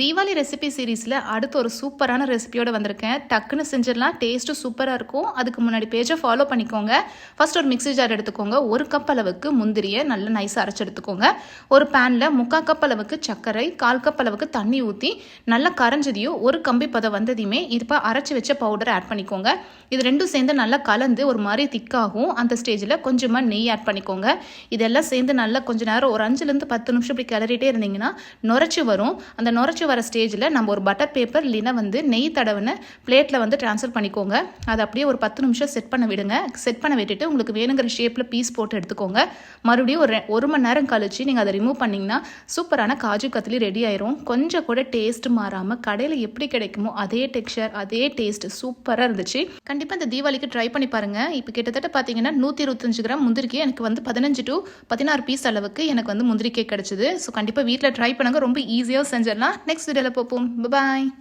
Deepavali recipe சீரீஸில் அடுத்து ஒரு சூப்பரான ரெசிபியோடு வந்திருக்கேன். டக்குன்னு செஞ்சிடலாம். டேஸ்ட்டும் சூப்பராக இருக்கும். அதுக்கு முன்னாடி பேஜை ஃபாலோ பண்ணிக்கோங்க. ஃபர்ஸ்ட் ஒரு மிக்ஸி ஜார் எடுத்துக்கோங்க. ஒரு கப் அளவுக்கு முந்திரியை நல்லா நைஸாக அரைச்சி எடுத்துக்கோங்க. ஒரு பேனில் முக்கால் கப் அளவுக்கு சர்க்கரை கால் கப் அளவுக்கு தண்ணி ஊற்றி நல்லா கரைஞ்சதையும் ஒரு கம்பி பதம் வந்ததையுமே இப்போ அரைச்சி வச்ச பவுடரை ஆட் பண்ணிக்கோங்க. இது ரெண்டும் சேர்ந்து நல்லா கலந்து ஒரு மாதிரி திக்காகும். அந்த ஸ்டேஜில் கொஞ்சமாக நெய் ஆட் பண்ணிக்கோங்க. இதெல்லாம் சேர்ந்து நல்லா கொஞ்ச நேரம் ஒரு அஞ்சுலேருந்து பத்து நிமிஷம் இப்படி கிளறிட்டே இருந்தீங்கன்னா நுரைச்சி வரும். அந்த நுரைச்சி வர ஸ்டேஜில் நம்ம ஒரு பட்டர் பேப்பர் இல்லைன்னா வந்து நெய் தடவின பிளேட்டில் வந்து ட்ரான்ஸ்ஃபர் பண்ணிக்கோங்க. அதை அப்படியே ஒரு பத்து நிமிஷம் செட் பண்ண விடுங்க. செட் பண்ண விட்டுட்டு உங்களுக்கு வேணுங்கிற ஷேப்பில் பீஸ் போட்டு எடுத்துக்கோங்க. மறுபடியும் ஒரு ஒரு மணி நேரம் கழிச்சு நீங்கள் அதை ரிமூவ் பண்ணிங்கன்னா சூப்பரான காஜு கத்திலி ரெடி ஆயிரும். கொஞ்சம் கூட டேஸ்ட் மாறாமல் கடையில் எப்படி கிடைக்குமோ அதே டெக்ஸ்சர் அதே டேஸ்ட் சூப்பராக இருந்துச்சு. கண்டிப்பாக இந்த தீபாவளிக்கு ட்ரை பண்ணி பாருங்க. இப்போ கிட்டத்தட்ட பார்த்தீங்கன்னா நூற்றி இருபத்தஞ்சு கிராம் முந்திரிக்கு எனக்கு வந்து பதினஞ்சு டு பதினாறு பீஸ் அளவுக்கு எனக்கு வந்து முந்திரிக்கை கிடைச்சிது. ஸோ கண்டிப்பாக வீட்டில் ட்ரை பண்ணுங்கள் ரொம்ப ஈஸியாக செஞ்சிடலாம். next video lah Popum. Bye-bye.